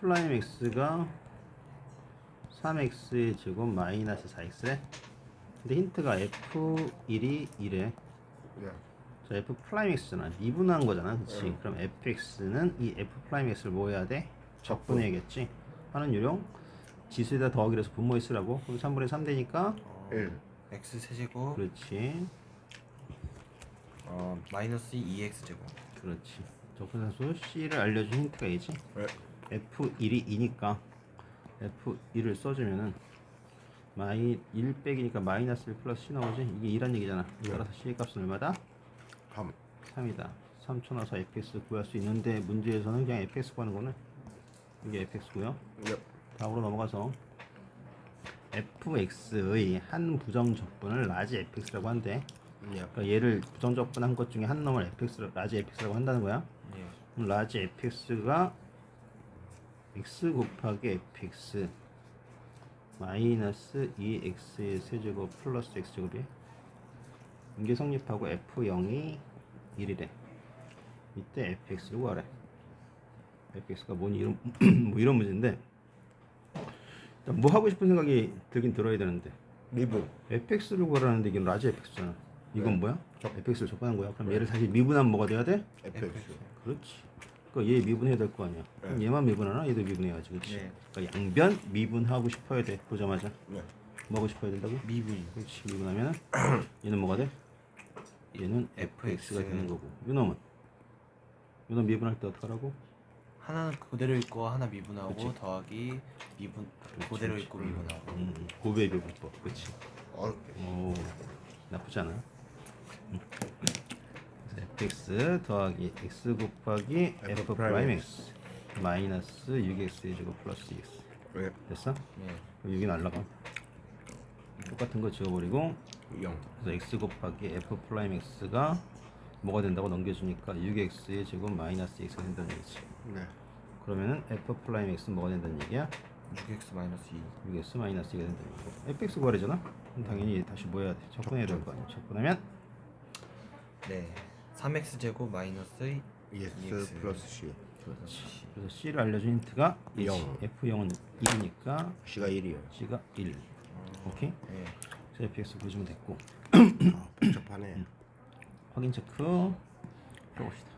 플라임 x가 3x의 제곱 마이너스 4x래? 근데 힌트가 f1이 1에 예. 자 f 플라임 x잖아. 미분한 거잖아. 그치? 그럼 fx는 이 f 플라임 x를 뭐 해야 돼? 적분해야겠지? 하는 요령. 지수에다 더하기를 해서 분모에 쓰라고. 그럼 3분의 3 되니까 어, 1. x 세제곱. 그렇지. 어, 마이너스 2x 제곱. 그렇지. 적분산수 c를 알려준 힌트가 이지? 예. F1이 2니까 f1을 써주면은 마이 1 빼기니까 마이너스 1 플러스 c 나오지 이게 2란 얘기잖아 따라서 c 값은 얼마다? 3. 3이다 3초 나서 fx 구할 수 있는데 문제에서는 그냥 fx 구하는 거는 이게 fx고요 예. 다음으로 넘어가서 fx의 한 부정 적분을 라지 fx라고 한대 예. 그러니까 얘를 부정 적분한 것 중에 한 놈을 fx 라지 fx라고 한다는 거야 예. 그럼 라지 fx가 x 곱하기 fx 마이너스 2x의 세제곱 플러스 x제곱이 이게 성립하고 f0이 1이래 이때 fx를 구하래 fx가 뭐니 이런 뭐 이런 문제인데 일단 뭐 하고 싶은 생각이 들긴 들어야 되는데 미분. fx를 구하라는데 이게 라지 fx잖아 이건 네. 뭐야? fx를 적분한 거야 그럼 얘를 다시 미분하면 뭐가 돼야 돼? fx. 그렇지. 그러니까 얘 미분해야 될 거 아니야. 그럼 얘만 미분하나? 얘도 미분해야지, 그렇지? 네. 그러니까 양변 미분하고 싶어야 돼. 보자마자 예. 뭐 하고 싶어야 된다고? 미분 그렇지. 미분하면 얘는 뭐가 돼? 얘는 fx가 되는 거고. 이놈은 이놈 미분할 때 어떡하라고? 하나는 그대로 있고 하나 미분하고 그치. 더하기 미분 그대로 있고 미분하고 음, 고배 미분법, 그렇지? 어렵게. 오, 나쁘지 않아. 음. Fx 더하기 x 곱하기 f 프라임 x 마이너스 6x의 제곱 플러스 2x 예. 됐어? 예. 그럼 6이 날라가 똑같은 거 지워버리고 0. 그래서 x 곱하기 f 프라임 x가 뭐가 된다고 넘겨주니까 6x의 제곱 마이너스 x가 된다는 얘기지 네. 그러면은 f 프라임 x는 뭐가 된다는 얘기야? 6x 마이너스 2 6x 마이너스 2가 된다는 얘기고 fx 구하래잖아? 그럼 당연히 다시 뭐 해야 돼? 적분해야 될 거 아니야 적분하면 네 3x 제곱 마이너스 EX EX. 플러스 C. 그래서 c를 알려준 힌트가 1 영. f0은 1이니까 C가 1이요. c가 1 오케이? 예. 그래서 fx 구해주면 됐고 아, 복잡하네. 확인 체크 해봅시다